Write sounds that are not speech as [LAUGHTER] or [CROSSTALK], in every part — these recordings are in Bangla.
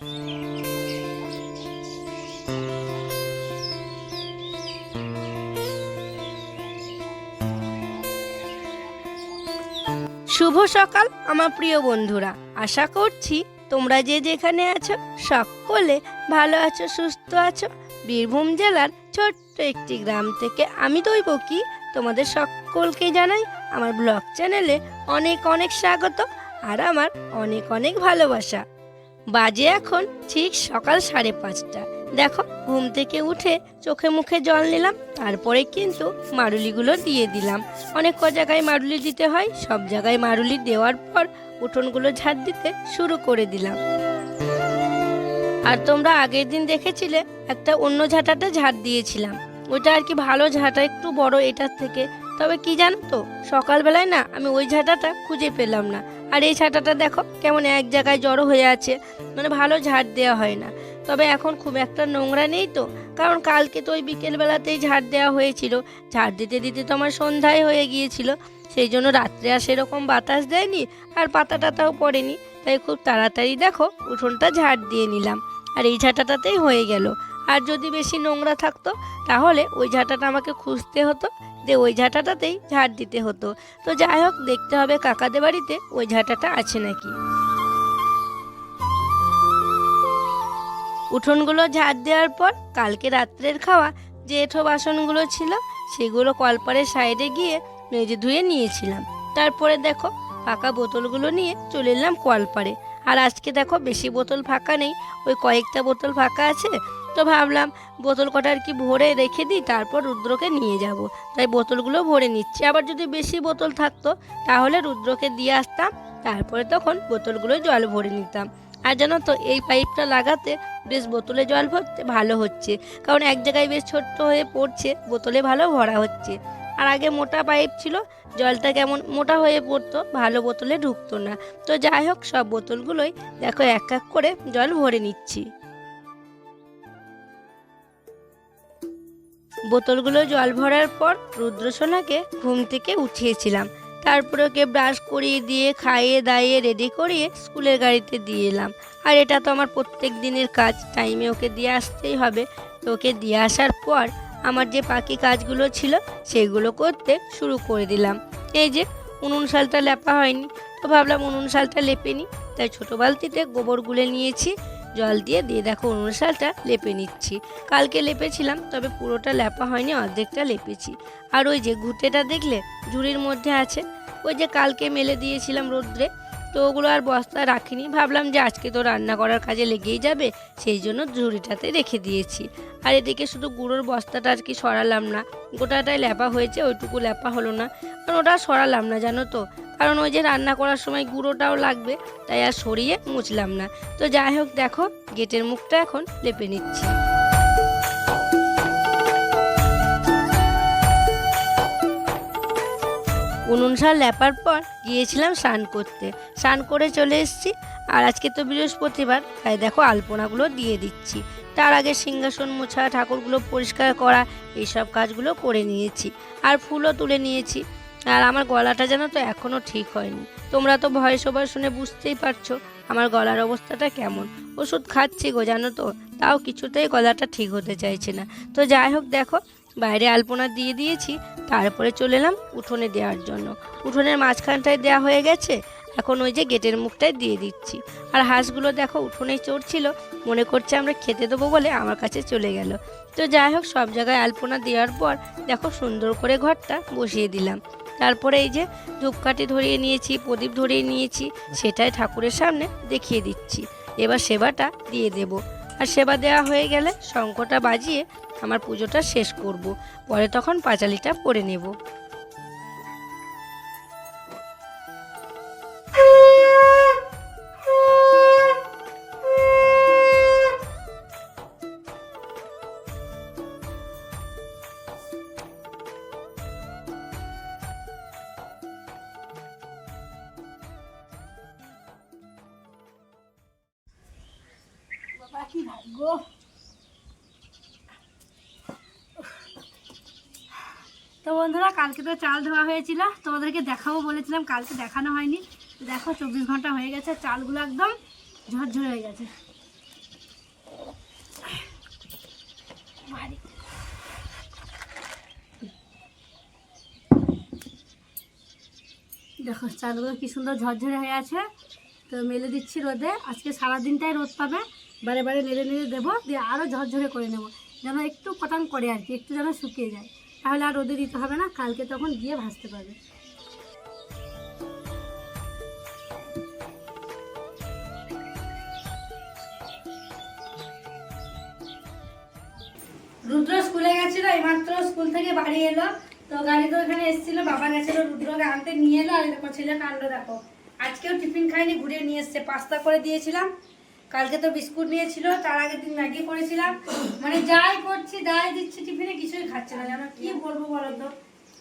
শুভ সকাল, আমার প্রিয় বন্ধুরা। আশা করছি তোমরা যে যেখানে আছো, সকলে ভালো আছো, সুস্থ আছো। বীরভূম জেলার ছোট্ট একটি গ্রাম থেকে আমি দৈবকী। তোমাদের সকলকে জানাই আমার ব্লগ চ্যানেলে অনেক অনেক স্বাগত আর আমার অনেক অনেক ভালোবাসা। বাজে এখন, ঠিক সকাল সাড়ে পাঁচটা। দেখো, ঘুম থেকে উঠে চোখে মুখে জল নিলাম, তারপরে কিন্তু মারুলিগুলো দিয়ে দিলাম। অনেক ক জায়গায় মারুলি দিতে হয়, সব জায়গায় মারুলি দেওয়ার পর উঠোনগুলো ঝাড় দিতে শুরু করে দিলাম। আর তোমরা আগের দিন দেখেছিলে, একটা অন্য ঝাঁটাটা ঝাড় দিয়েছিলাম। ওটা আর কি ভালো ঝাঁটা, একটু বড় এটার থেকে। তবে কি জানো তো, সকালবেলায় না, আমি ওই ঝাঁটাটা খুঁজে পেলাম না। আর এই ঝাঁটাটা দেখো কেমন এক জায়গায় জড়ো হয়ে আছে। মানে ভালো ঝাড় দেওয়া হয় না। তবে এখন খুব একটা নোংরা নেই তো। কারণ কালকে তো ওই বিকেলবেলাতেই ঝাড় দেওয়া হয়েছিল। ঝাড় দিতে দিতে তো আমার সন্ধ্যায় হয়ে গিয়েছিল। সেই জন্য রাত্রে আর সেরকম বাতাস দেয়নি আর পাতা টাতাও পড়েনি। তাই খুব তাড়াতাড়ি দেখো উঠোনটা ঝাড় দিয়ে নিলাম। আর এই ঝাঁটাটাতেই হয়ে গেল। আর যদি বেশি নোংরা থাকতো, তাহলে ওই ঝাঁটাটা আমাকে খুঁজতে হতো, যে ওই ঝাঁটাটাতেই ঝাড় দিতে হতো। তো যাই হোক, দেখতে হবে কাকাদের বাড়িতে ওই ঝাঁটাটা আছে নাকি। উঠোনগুলো ঝাড় দেওয়ার পর, কালকে রাত্রের খাওয়া যে বাসনগুলো ছিল, সেগুলো কলপারের সাইডে গিয়ে মেজে ধুয়ে নিয়েছিলাম। তারপরে দেখো, ফাঁকা বোতলগুলো নিয়ে চলে এলাম কলপারে আর আজকে দেখো, বেশি বোতল ফাঁকা নেই, ওই কয়েকটা বোতল ফাঁকা আছে তো ভাবলাম বোতল কটা আর কি ভরে রেখে দিই, তারপর রুদ্রকে নিয়ে যাব। তাই বোতলগুলো ভরে নিচ্ছি। আবার যদি বেশি বোতল থাকতো, তাহলে রুদ্রকে দিয়ে আসতাম, তারপরে তখন বোতলগুলো জল ভরে নিতাম। আর জানো তো, এই পাইপটা লাগাতে বেশ বোতলে জল ভরতে ভালো হচ্ছে। কারণ এক জায়গায় বেশ ছোট্ট হয়ে পড়ছে, বোতলে ভালো ভরা হচ্ছে। আর আগে মোটা পাইপ ছিল, জলটা কেমন মোটা হয়ে পড়তো, ভালো বোতলে ঢুকতো না। তো যাই হোক, সব বোতলগুলোই দেখো এক এক করে জল ভরে নিচ্ছি। বোতলগুলো জল ভরার পর রুদ্রসোনাকে ঘুম থেকে উঠিয়েছিলাম। তারপরে ওকে ব্রাশ করিয়ে দিয়ে খাইয়ে দাইয়ে রেডি করিয়ে স্কুলের গাড়িতে দিয়ে এলাম। আর এটা তো আমার প্রত্যেক দিনের কাজ টাইমে ওকে দিয়ে আসতেই হবে। ওকে দিয়ে আসার পর আমার যে পাখি কাজগুলো ছিল সেগুলো করতে শুরু করে দিলাম। এই যে উনুন শালটা লেপা হয়নি, তো ভাবলাম উনুন শালটা লেপে নিই তাই ছোটো বালতিতে গোবর গুলে নিয়েছি। জল দিয়ে দিয়ে দেখো উনুন শালটা লেপে নিচ্ছি। কালকে লেপেছিলাম, তবে পুরোটা লেপা হয়নি, অর্ধেকটা লেপেছি। আর ওই যে ঘুটেটা দেখলে, ঝুড়ির মধ্যে আছে, ওই যে কালকে মেলে দিয়েছিলাম রোদ্রে তো ওগুলো আর বস্তা রাখিনি। ভাবলাম যে আজকে তো রান্না করার কাজে লেগেই যাবে, সেই জন্য ঝুড়িটাতে রেখে দিয়েছি। আর এদিকে শুধু গুঁড়োর বস্তাটা আর কি সরালাম না, গোটাটাই ল্যাপা হয়েছে, ওইটুকু ল্যাপা হলো না। কারণ ওটা সরালাম না, জানো তো? কারণ ওই যে রান্না করার সময় গুঁড়োটাও লাগবে, তাই আর সরিয়ে মুছলাম না। তো যাই হোক, দেখো, গেটের মুখটা এখন লেপে নিচ্ছি। উনুন শাল লেপার পর গিয়েছিলাম স্নান করতে। স্নান করে চলে এসেছি আর আজকে তো বৃহস্পতিবার, তাই দেখো আলপনাগুলো দিয়ে দিচ্ছি। তার আগে সিংহাসন মোছা, ঠাকুরগুলো পরিষ্কার করা, এইসব কাজগুলো করে নিয়েছি আর ফুলও তুলে নিয়েছি। আর আমার গলাটা যেন তো এখনও ঠিক হয়নি। তোমরা তো ভয়েস ওভার শুনে বুঝতেই পারছ আমার গলার অবস্থাটা কেমন। ওষুধ খাচ্ছি গো, জানো তো? তাও কিছুতেই গলাটা ঠিক হতে চাইছে না। তো যাই হোক, দেখো বাইরে আলপনা দিয়ে দিয়েছি, তারপরে চলে এলাম উঠোনে দেওয়ার জন্য। উঠোনের মাঝখানটায় দেওয়া হয়ে গেছে, এখন ওই যে গেটের মুখটায় দিয়ে দিচ্ছি। আর হাঁসগুলো দেখো উঠোনে চড়ছিল, মনে করছে আমরা খেতে দেবো বলে আমার কাছে চলে গেল। তো যাই হোক, সব জায়গায় আলপনা দেওয়ার পর দেখো সুন্দর করে ঘরটা বসিয়ে দিলাম। তারপরে এই যে ধূপকাঠি ধরিয়ে নিয়েছি, প্রদীপ ধরিয়ে নিয়েছি, সেটাই ঠাকুরের সামনে দেখিয়ে দিচ্ছি। এবার সেবাটা দিয়ে দেব। আর সেবা দেওয়া হয়ে গেলে শঙ্খটা বাজিয়ে আমার পুজোটা শেষ করব। পরে তখন পাঁচালিটা পরে নেব। আজকে তো চাল ধোয়া হয়েছিল, তোমাদেরকে দেখাবো বলেছিলাম, কালকে দেখানো হয়নি। দেখো, চব্বিশ ঘণ্টা হয়ে গেছে, চালগুলো একদম ঝরঝরে হয়ে গেছে। দেখো, চালগুলো কি সুন্দর ঝরঝরে হয়ে আছে। তো মেলে দিচ্ছি রোদে, আজকে সারাদিনটাই রোদ পাবে, বারে বারে নেড়ে নেড়ে দেবো, দিয়ে আরও ঝরঝরে করে নেব, যেন একটু কটান করে আর কি, একটু যেন শুকিয়ে যায়। তাহলে আর রোদে দিতে হবে না, কালকে তখন গিয়ে ভাজতে পারবে। রুদ্র স্কুলে গেছিল, এইমাত্র স্কুল থেকে বাড়ি এলো। তো গাড়ি তো এখানে এসেছিল, বাবা গেছিল রুদ্রকে আনতে, নিয়ে এলো, আর দেখো ছেলে কাণ্ড দেখো। আজকেও টিফিন খাইনি ঘুরে নিয়ে এসছে, পাস্তা করে দিয়েছিলাম। কালকে তো বিস্কুট নিয়েছিল তার আগের দিন ম্যাগি করেছিলাম। মানে যাই করছি যাই দিচ্ছি টিফিনে কিছুই খাচ্ছে না। জানো কি বলব বলো তো?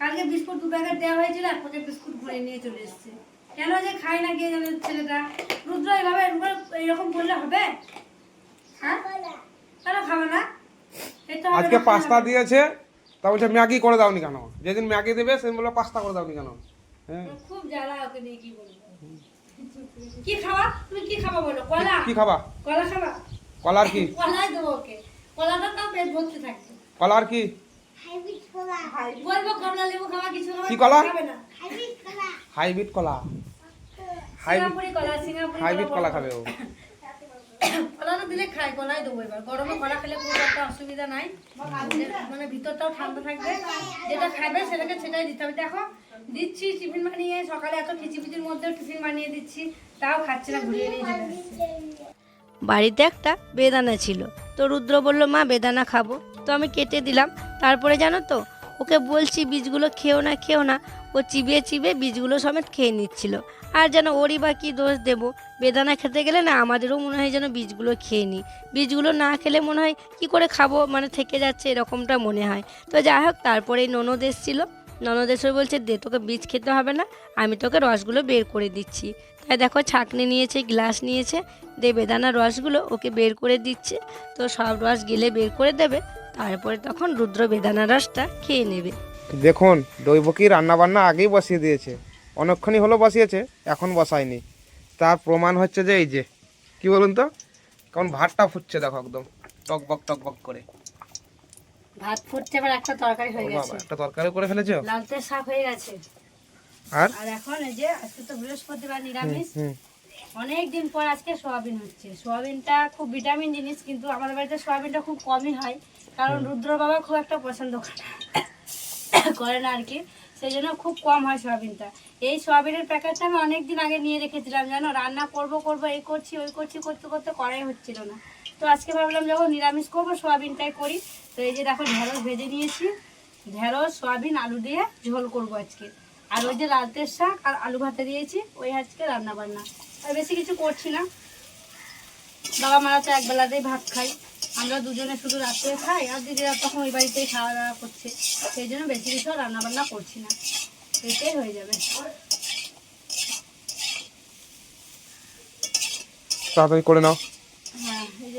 কালকে বিস্কুট দু প্যাকেট দেওয়া হয়েছিল এক প্যাকেট বিস্কুট ঘুরে নিয়ে চলে এসছে। কেন যে খায় না কে জানে ছেলেটা? রুদ্র এইভাবে এরকম করলে হবে? হ্যাঁ? কেন খাবে না? আজকে পাস্তা দিয়েছে তা বলছে ম্যাগি করে দাওনি কেন? যেদিন ম্যাগি দেবে সেদিন বলে পাস্তা করে দাওনি কেন? হ্যাঁ। খুব জ্বালা ওকে নিয়ে কি বলব? কি খাওয়া তুমি কি খাবা বলো? কলা? কি খাবা? কলা খাবা? কলার কি? [LAUGHS] কলাই দেবো ওকে। কলাটা তাও পেট ভর্তি থাকবে কলার কি? বলব কমলা লেবু খাওয়া কিছু কি কলা? হাইব্রিড কলা। হাইব্রিড কলা। হাইব্রিড কলা খাবে ও। [COUGHS] কলাটা দিলে খাই কলাই দেবো এবার। গরমে কলা খেলে খুব একটা অসুবিধা নাই। মানে ভিতরটাও ঠান্ডা থাকবে। যেটা খাবে সেটাকে সেটাই দিতে হবে। দেখো দিচ্ছি, টিফিন বানিয়ে, সকালে এত খিচিপিচির মধ্যেও টিফিন বানিয়ে দিচ্ছি, তাও খাচ্ছে না, ঘুরিয়ে নিয়ে বাড়িতে একটা বেদানা ছিল। তো রুদ্র বলল, মা, বেদানা খাব। তো আমি কেটে দিলাম। তারপরে জানো তো, ওকে বলছি, বীজগুলো খেও না খেও না। ও চিবিয়ে চিবিয়ে বীজগুলো সমেত খেয়ে নিচ্ছিল। আর যেন ওরই বা কী দোষ দেবো, বেদানা খেতে গেলে না আমাদেরও মনে হয় যেন বীজগুলো খেয়ে নিই বীজগুলো না খেলে মনে হয় কি করে খাব মানে থেকে যাচ্ছে, এরকমটা মনে হয়। তো যাই হোক, তারপরে ননদ এসেছিল। ননদ এসে বলছে, দে, তোকে বীজ খেতে হবে না, আমি তোকে রসগুলো বের করে দিচ্ছি। তাই দেখো, ছাঁকনি নিয়েছে, গ্লাস নিয়েছে, দে, বেদানা রসগুলো ওকে বের করে দিচ্ছে। তো সব রস গিলে বের করে দেবে, তারপরে তখন রুদ্র বেদানা রসটা খেয়ে নেবে। দেখুন, দৈবকী রান্না বান্না আগেই বসিয়ে দিয়েছে। অনেকক্ষণই হলো বসিয়েছে, এখন বসায়নি। তার প্রমাণ হচ্ছে যে, এই যে, কি বলুন তো? কেমন ভাতটা ফুটছে, দেখো একদম, টকবক টকবক করে। ভাত ফুটছে একটা তরকারি হয়ে গেছে। একটা তরকারি করে ফেলেছো? লালতে শাক হয়ে গেছে। আর? আর এখন এই যে আজকে তো বৃহস্পতিবার নিরামিষ। অনেক দিন পর আজকে সোয়াবিন হচ্ছে। সোয়াবিনটা খুব ভিটামিন জিনিস কিন্তু আমাদের বাড়িতে সোয়াবিনটা খুব কমই হয় কারণ রুদ্র বাবা খুব একটা পছন্দ করে না। [COUGHS] করে না আর কি। সেই জন্য খুব কম হয় সোয়াবিনটা। এই সোয়াবিনের প্যাকেটটা আমি অনেক দিন আগে নিয়ে রেখেছিলাম জানো? রান্না করব করব এই করছি ওই করছি করতে করতে করাই হচ্ছিল না। তো আজকে ভাবলাম যখন নিরামিষ করব, সোয়াবিনটাই করি। তো এই যে দেখো ঢেঁড়স ভেজে নিয়েছি। ঢেঁড়স, সোয়াবিন, আলু দিয়ে ঝোল করব আজকে। আর ওই যে লালতের শাক আর আলু ভাতে দিয়েছি, ওই আজকে রান্না বান্না আর বেশি কিছু করছি না। বাবা মারা তো এক বেলাতেই ভাত খাই আমরা দুজনে শুধু রাত্রে খাই, আর দিদিরা তখন ওই বাড়িতেই খাওয়া দাওয়া করছে। সেই জন্য বেশি কিছু রান্না বান্না করছি না। এটাই হয়ে যাবে। তাড়াতাড়ি করে নাও।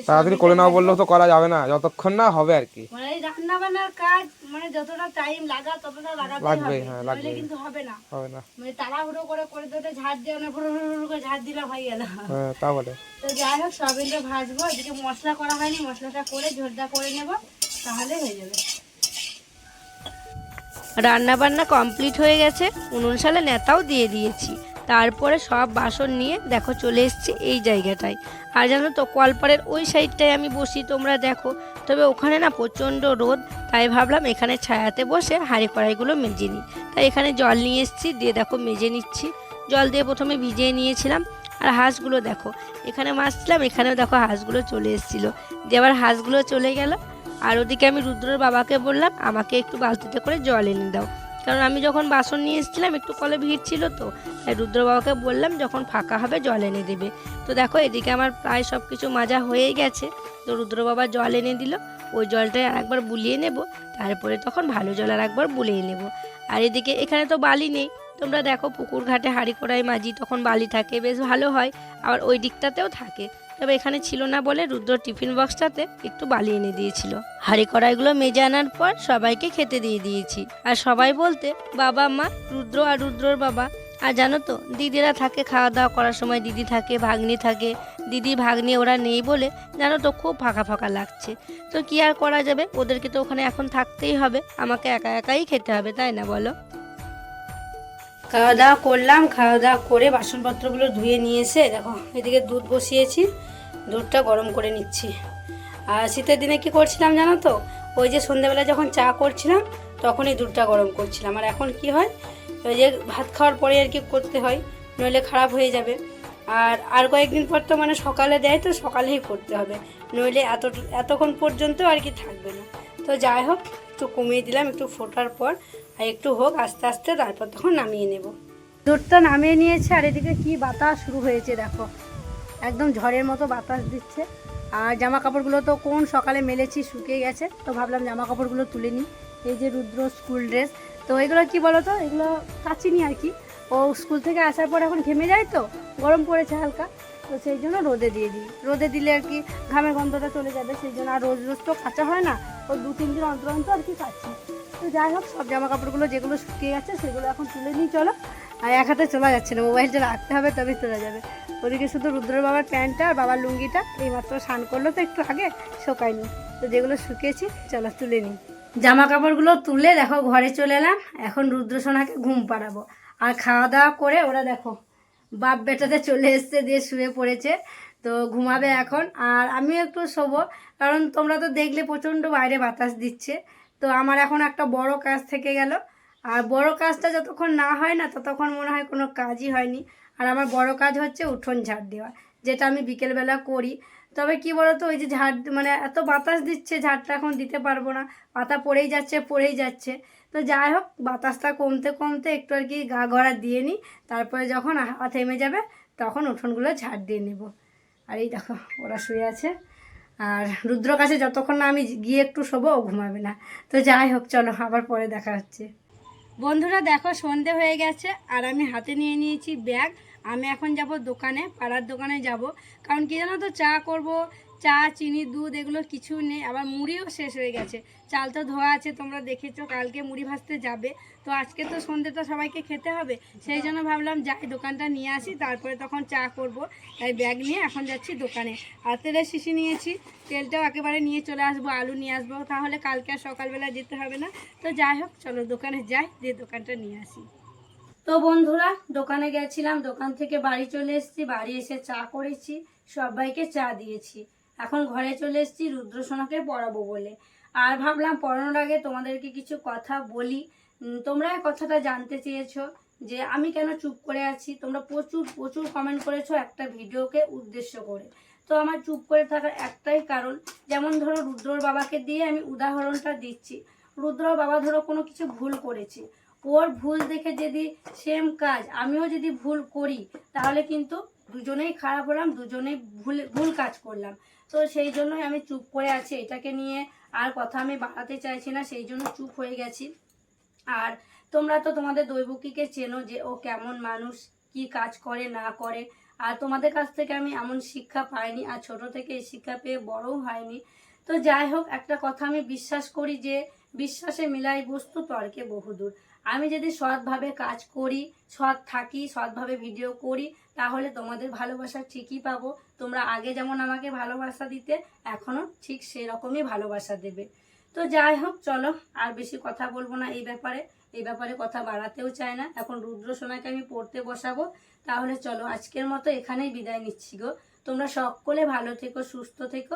তাড়াতাড়ি করে নাও বললেও তো করা যাবে না যতক্ষণ না হবে আর কি। মানে রান্না বান্নার কাজ মানে যতটা টাইম লাগা ততটা লাগাতেই লাগবে, হ্যাঁ, লাগবে। কিন্তু হবে না। হবে না। মানে তাড়াহুড়ো করে ঝাড় দিয়ে করে হয়ে গেল। হ্যাঁ তা বলে তো যাই হোক সয়াবিনটা ভাজবো। এদিকে মশলা করা হয়নি মশলাটা করে ঝোলটা করে নেব। তাহলে হয়ে যাবে। রান্না বান্না কমপ্লিট হয়ে গেছে। উনুন সালে নেতাও দিয়ে দিয়েছি। তারপরে সব বাসন নিয়ে দেখো চলে এসেছি এই জায়গাটায়। আর জানো তো, কলপাড়ের ওই সাইডটায় আমি বসি, তোমরা দেখো। তবে ওখানে না প্রচণ্ড রোদ, তাই ভাবলাম এখানে ছায়াতে বসে হাঁড়ি কড়াইগুলো মেজে নিই। তাই এখানে জল নিয়ে এসেছি, দিয়ে দেখো মেজে নিচ্ছি। জল দিয়ে প্রথমে ভিজিয়ে নিয়েছিলাম, আর হাঁসগুলো দেখো, এখানে মাছছিলাম, এখানেও দেখো হাঁসগুলো চলে এসেছিল। দিয়ে আবার হাঁসগুলো চলে গেল, আর ওদিকে আমি রুদ্রর বাবাকে বললাম, আমাকে একটু বালতিতে করে জল এনে দাও। কারণ আমি যখন বাসন নিয়ে এসেছিলাম, একটু কলে ভিড় ছিল তো, তাই রুদ্র বাবাকে বললাম যখন ফাঁকা হবে জল এনে দেবে। তো দেখো, এদিকে আমার প্রায় সব কিছু মাজা হয়ে গেছে। তো রুদ্র বাবা জল এনে দিল। ওই জলটাই আর একবার বুলিয়ে নেব। তারপরে তখন ভালো জল আর একবার বুলিয়ে নেব। আর এদিকে এখানে তো বালি নেই। তোমরা দেখো পুকুর ঘাটে হাঁড়ি কড়াই মাজি, তখন বালি থাকে, বেশ ভালো হয়। আবার ওই দিকটাতেও থাকে। তবে এখানে ছিল না বলে রুদ্র টিফিন বক্সটাতে একটু বালি এনে দিয়েছিল। হাঁড়ি কড়াইগুলো মেজে আনার পর সবাইকে খেতে দিয়ে দিয়েছি। আর সবাই বলতে, বাবা, মা, রুদ্র আর রুদ্রর বাবা। আর জানো তো, দিদিরা থাকে খাওয়া দাওয়া করার সময় দিদি থাকে, ভাগ্নি থাকে। দিদি, ভাগ্নি ওরা নেই বলে জানো তো খুব ফাঁকা ফাঁকা লাগছে। তো কি আর করা যাবে? ওদেরকে তো ওখানে এখন থাকতেই হবে। আমাকে একা একাই খেতে হবে, তাই না বলো? খাওয়া দাওয়া করলাম, খাওয়া দাওয়া করে বাসনপত্রগুলো ধুয়ে নিয়ে এসে দেখো, এদিকে দুধ বসিয়েছি, দুধটা গরম করে নিচ্ছি। আর শীতের দিনে কি করছিলাম জানো তো? ওই যে সন্ধ্যেবেলা যখন চা করছিলাম, তখনই দুধটা গরম করছিলাম। আর এখন কি হয়? ওই যে ভাত খাওয়ার পরে আর কি করতে হয়, নইলে খারাপ হয়ে যাবে। আর আর কয়েকদিন পর তো মানে সকালে দেয় তো সকালেই করতে হবে। নইলে এত, এতক্ষণ পর্যন্ত আর কি থাকবে না। তো যাই হোক, একটু কমিয়ে দিলাম, একটু ফোটার পর। আর একটু হোক, আস্তে আস্তে তারপর তখন নামিয়ে নেব। দুধটা নামিয়ে নিয়েছে আর এদিকে কি বাতাস শুরু হয়েছে দেখো। একদম ঝড়ের মতো বাতাস দিচ্ছে। আর জামা কাপড়গুলো তো কোন সকালে মেলেছি, শুকিয়ে গেছে। তো ভাবলাম জামা কাপড়গুলো তুলে নিই। এই যে রুদ্র স্কুল ড্রেস। তো এগুলো কি বলো তো? এগুলো কাচিনি আর কি। ও স্কুল থেকে আসার পর এখন ঘেমে যায় তো? গরম পড়েছে হালকা। তো সেই জন্য রোদে দিয়ে দিই। রোদে দিলে আর কি ঘামের গন্ধটা চলে যাবে, সেই জন্য আর রোজ রোজ তো কাঁচা হয় না ও দু তিন দিন অন্তর অন্তর আর কি কাচ্ছি তো যাই হোক, সব জামা কাপড়গুলো যেগুলো শুকিয়ে গেছে সেগুলো এখন তুলে নিই, চলো। আর এক হাতে চলা যাচ্ছে না, মোবাইলটা রাখতে হবে তবেই তোলা যাবে। ওদিকে শুধু রুদ্র বাবার প্যান্টটা আর বাবার লুঙ্গিটা, এইমাত্র স্নান করল তো একটু আগে, শোকায়নি। তো যেগুলো শুকিয়েছি, চলো তুলে নিই। জামা কাপড়গুলো তুলে দেখো, ঘরে চলে এলাম, এখন রুদ্র সোনাকে ঘুম পাড়াবো। আর খাওয়া দাওয়া করে ওরা দেখো বাপ বেটাতে চলে এসছে দিয়ে শুয়ে পড়েছে, তো ঘুমাবে এখন। আর আমিও একটু শোবো, কারণ তোমরা তো দেখলে প্রচণ্ড বাইরে বাতাস দিচ্ছে। তো আমার এখন একটা বড় কাজ থেকে গেল। আর বড় কাজটা যতক্ষণ না হয় না, ততক্ষণ মনে হয় কোনো কাজই হয়নি। আর আমার বড় কাজ হচ্ছে উঠোন ঝাড় দেওয়া, যেটা আমি বিকেলবেলা করি। তবে কি বলতো, ওই যে ঝাড় মানে এত বাতাস দিচ্ছে, ঝাড়টা এখন দিতে পারব না। পাতা পড়েই যাচ্ছে পড়েই যাচ্ছে। তো যাই হোক, বাতাসটা কমতে কমতে একটু আর কি গা গড়া দিয়ে নিই, তারপরে যখন হাওয়া থেমে যাবে তখন উঠোনগুলো ঝাড় দিয়ে নেব। আর এই দেখো, ওরা শুয়ে আছে। আর রুদ্র কাছে যতক্ষণ না আমি গিয়ে একটু শোবো, ও ঘুমাবে না। তো যাই হোক, চলো আবার পরে দেখা হচ্ছে। বন্ধুরা, দেখো সন্ধে হয়ে গেছে, আর আমি হাতে নিয়ে নিয়েছি ব্যাগ। আমি এখন যাব দোকানে, পাড়ার দোকানে যাব। কারণ কি জানো তো, চা করব চা, চিনি, দুধ এগুলো কিছু নেই, আবার মুড়িও শেষ হয়ে গেছে। চাল তো ধোয়া আছে, তোমরা দেখেছ, কালকে মুড়ি ভাজতে যাবে। তো আজকে তো সন্ধ্যে তো সবাইকে খেতে হবে, সেই জন্য ভাবলাম যাই, দোকানটা নিয়ে আসি, তারপরে তখন চা করব। তাই ব্যাগ নিয়ে এখন যাচ্ছি দোকানে। আর তেলের শিশি নিয়েছি, তেলটাও একেবারে নিয়ে চলে আসব, আলু নিয়ে আসব, তাহলে কালকে আর সকালবেলা যেতে হবে না। তো যাই হোক, চলো দোকানে যাই, দিয়ে দোকানটা নিয়ে আসি। তো বন্ধুরা, দোকানে গেছিলাম, দোকান থেকে বাড়ি চলে এসেছি, বাড়ি এসে চা করেছি, সবাইকে চা দিয়েছি। এখন ঘরে চলে এসেছি, রুদ্রসোনাকে পড়াবো বলে। আর ভাবলাম পড়ানোর আগে তোমাদেরকে কিছু কথা বলি। তোমরা কথাটা জানতে চেয়েছো যে আমি কেন চুপ করে আছি? তোমরা প্রচুর প্রচুর কমেন্ট করেছ একটা ভিডিওকে উদ্দেশ্য করে। তো আমার চুপ করে থাকার একটাই কারণ, যেমন ধরো রুদ্রর বাবাকে দিয়ে আমি উদাহরণটা দিচ্ছি। রুদ্রর বাবা ধরো কোনো কিছু ভুল করেছে। ওর ভুল দেখে যদি সেম কাজ, আমিও যদি ভুল করি, তাহলে কিন্তু দুজনেই খারাপ হলাম, দুজনেই ভুল ভুল কাজ করলাম। তো সেই জন্যই আমি চুপ করে আছি। এটাকে নিয়ে আর কথা আমি বাড়াতে চাইছি না, সেই জন্য চুপ হয়ে গেছি। আর তোমরা তো তোমাদের দৈবকীকে চেনো যে ও কেমন মানুষ, কি কাজ করে, না করে। আর তোমাদের কাছ থেকে আমি এমন শিক্ষা পাইনি আর ছোট থেকে এই শিক্ষা পেয়ে বড়ও হয়নি। তো যাই হোক, একটা কথা আমি বিশ্বাস করি যে বিশ্বাসে মিলাই বস্তু তর্কে বহুদূর। আমি যদি সৎভাবে কাজ করি, সৎ থাকি, সৎভাবে ভিডিও করি তাহলে তোমাদের ভালোবাসা ঠিকই পাবো। তোমরা আগে যেমন আমাকে ভালোবাসা দিতে, এখনও ঠিক সেরকমই ভালোবাসা দেবে। তো যাই হোক, চলো, আর বেশি কথা বলব না এই ব্যাপারে। এই ব্যাপারে কথা বাড়াতেও চায় না। এখন রুদ্র সোনাকে আমি পড়তে বসাবো। তাহলে চলো, আজকের মতো এখানেই বিদায় নিচ্ছি গো। তোমরা সকলে ভালো থেকো, সুস্থ থেকো।